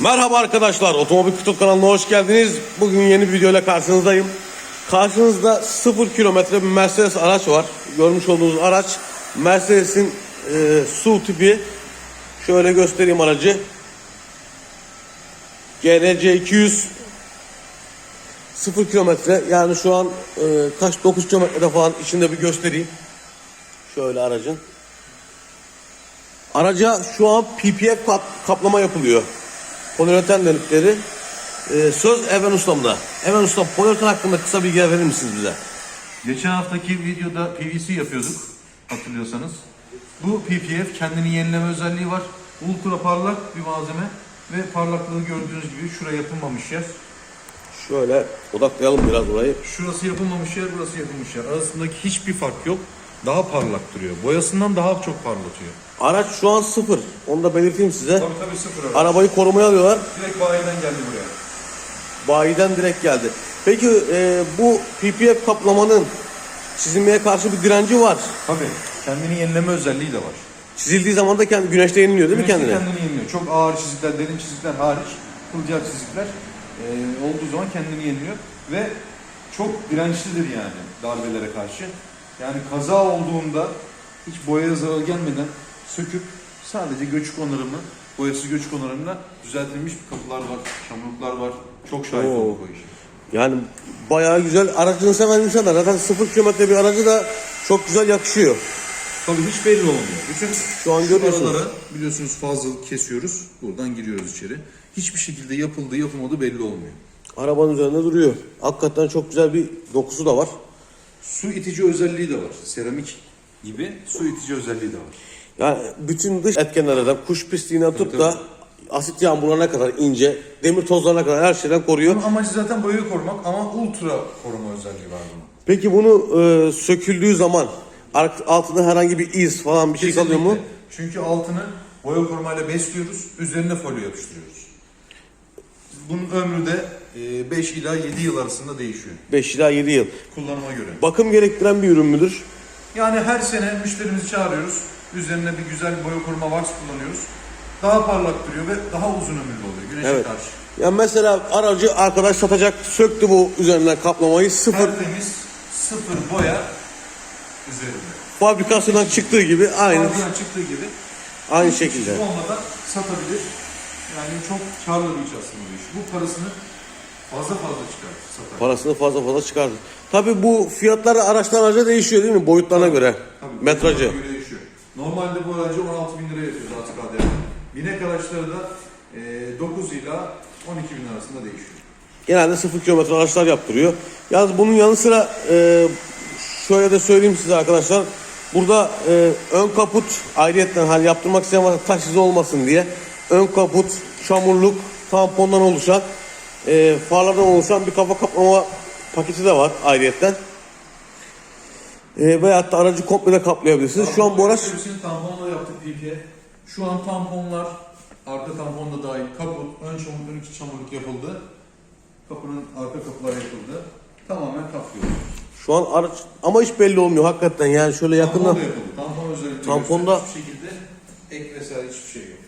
Merhaba arkadaşlar, Otomobil Kutu kanalına hoş geldiniz. Bugün yeni bir videoyla karşınızdayım. Karşınızda 0 kilometre bir Mercedes araç var. Görmüş olduğunuz araç Mercedes'in e, su tipi. Şöyle göstereyim aracı. GNC 200 0 kilometre yani şu an e, kaç 9 kilometrede falan içinde bir göstereyim. Şöyle aracın. Araca şu an PPF kap- kaplama yapılıyor. Poliüretan dönükleri. Ee, söz Even Ustam'da. Even Ustam poliüretan hakkında kısa bilgi verir misiniz bize? Geçen haftaki videoda PVC yapıyorduk hatırlıyorsanız. Bu PPF kendini yenileme özelliği var. Ultra parlak bir malzeme ve parlaklığı gördüğünüz gibi şuraya yapılmamış yer. Şöyle odaklayalım biraz orayı. Şurası yapılmamış yer, burası yapılmış yer. Arasındaki hiçbir fark yok. Daha parlak duruyor. Boyasından daha çok parlatıyor. Araç şu an sıfır. Onu da belirteyim size. Tabii tabii sıfır ara. Arabayı korumaya alıyorlar. Direkt bayiden geldi buraya. Bayiden direkt geldi. Peki e, bu PPF kaplamanın çizilmeye karşı bir direnci var. Tabii. Kendini yenileme özelliği de var. Çizildiği zaman da kendi güneşte yeniliyor değil mi Güneşte kendine? kendini yeniliyor. Çok ağır çizikler, derin çizikler hariç kılcal çizikler e, olduğu zaman kendini yeniliyor ve çok dirençlidir yani darbelere karşı. Yani kaza olduğunda hiç boyaya zarar gelmeden söküp sadece göçük onarımı, boyası göçük onarımıyla düzeltilmiş kapılar var, çamurluklar var. Çok şahit Oo. olduk o işe. Yani bayağı güzel. Aracını seven insanlar zaten sıfır kilometre bir aracı da çok güzel yakışıyor. Tabii hiç belli olmuyor. Bütün Şu an görüyorsunuz. aralara biliyorsunuz fazla kesiyoruz. Buradan giriyoruz içeri. Hiçbir şekilde yapıldığı yapılmadığı belli olmuyor. Arabanın üzerinde duruyor. Hakikaten çok güzel bir dokusu da var. Su itici özelliği de var. Seramik gibi su itici özelliği de var. Yani bütün dış etkenlerden kuş pisliğinden tut tabii. da asit yağmurlarına kadar ince, demir tozlarına kadar her şeyden koruyor. Bunun amacı zaten boyayı korumak ama ultra koruma özelliği var bunun. Peki bunu e, söküldüğü zaman ar- altında herhangi bir iz falan bir şey kalıyor mu? Çünkü altını boya korumayla besliyoruz, üzerine folyo yapıştırıyoruz. Bunun ömrü de 5 ila 7 yıl arasında değişiyor 5 ila 7 yıl. kullanıma göre. Bakım gerektiren bir ürün müdür? Yani her sene müşterimizi çağırıyoruz. Üzerine bir güzel boya koruma wax kullanıyoruz. Daha parlak duruyor ve daha uzun ömürlü oluyor güneşe Evet. karşı. Ya mesela aracı arkadaş satacak, söktü bu üzerinden kaplamayı sıfır Tertemiz, sıfır boya üzerinde. fabrikasyondan çıktığı gibi aynı Fabrikadan çıktığı gibi aynı şekilde. şey olmadan satabilir. Yani çok karlı bir iş aslında bu iş. Bu parasını fazla fazla çıkartır, satar. Parasını fazla fazla çıkardı. Tabii bu fiyatlar araçtan araca değişiyor değil mi? Boyutlarına göre. Tabii, Metrajı. göre değişiyor. Normalde bu aracı 16 bin liraya yapıyoruz artık ADV. Binek araçları da e, 9 ila 12 bin arasında değişiyor. Genelde 0 kilometre araçlar yaptırıyor. Yalnız bunun yanı sıra e, şöyle de söyleyeyim size arkadaşlar. Burada e, ön kaput ayrıyetten hal yaptırmak isteyen varsa taş izi olmasın diye ön kaput, çamurluk, tampondan oluşan e, farlardan oluşan bir kafa kaplama paketi de var ayrıyetten. E, veyahut da aracı komple de kaplayabilirsiniz. Şu an bu araç Hepsini tamponla yaptık PPF. Şu an tamponlar, arka tampon da dahil, kaput, ön çamurluk, ön içi çamurluk yapıldı. Kapının arka kapıları yapıldı. Tamamen kaplıyor. şu an araç ama hiç belli olmuyor hakikaten yani şöyle Tampon yakından da yapıldı. Tampon özellikle Tamponda- hiçbir şekilde ek vesaire hiçbir şey yok.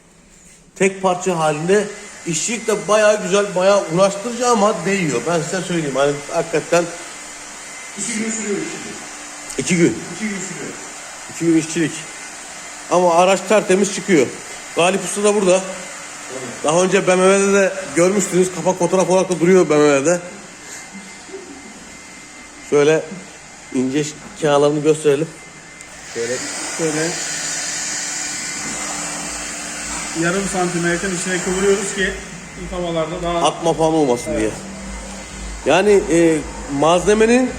tek parça halinde işçilik de bayağı güzel, bayağı uğraştırıcı ama değiyor. Ben size söyleyeyim. Hani hakikaten İki gün sürüyor şimdi. iki gün, İki gün sürüyor. iki gün işçilik. Ama araç tertemiz çıkıyor. Galip Usta da burada. Daha önce BMW'de de görmüştünüz. Kapak fotoğraf olarak da duruyor BMW'de. Şöyle ince kenarlarını gösterelim. Şöyle Böyle yarım santime yakın içine kıvırıyoruz ki ilk daha atma falan olmasın diye. Yani e, malzemenin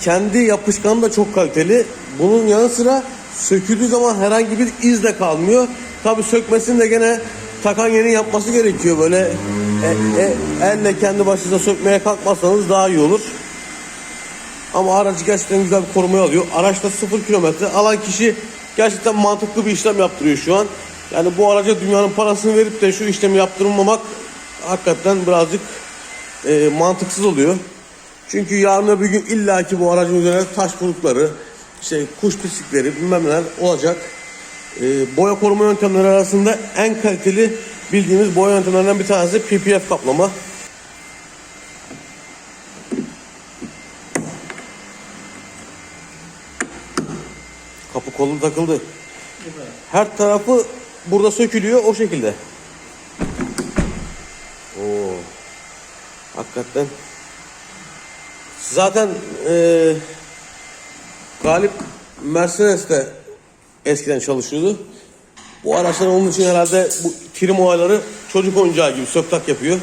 kendi yapışkanı da çok kaliteli. Bunun yanı sıra söküldüğü zaman herhangi bir iz de kalmıyor. Tabi sökmesini de gene takan yeni yapması gerekiyor. Böyle e, e, elle kendi başınıza sökmeye kalkmazsanız daha iyi olur. Ama aracı gerçekten güzel bir korumaya alıyor. Araçta 0 kilometre. Alan kişi gerçekten mantıklı bir işlem yaptırıyor şu an. Yani bu araca dünyanın parasını verip de şu işlemi yaptırmamak hakikaten birazcık e, mantıksız oluyor. Çünkü yarın öbür gün illaki bu aracın üzerine taş vurukları, şey kuş pislikleri bilmem neler olacak. e, boya koruma yöntemleri arasında en kaliteli bildiğimiz boya yöntemlerinden bir tanesi PPF kaplama. Kapı kolu takıldı. Her tarafı burada sökülüyor o şekilde. Oo. Hakikaten. Zaten eee Galip Mercedes'te eskiden çalışıyordu. Bu araçlar onun için herhalde bu trim olayları çocuk oyuncağı gibi söktak yapıyor.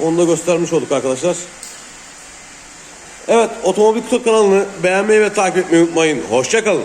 Onu da göstermiş olduk arkadaşlar. Evet, Otomobil Kutu kanalını beğenmeyi ve takip etmeyi unutmayın. Hoşçakalın.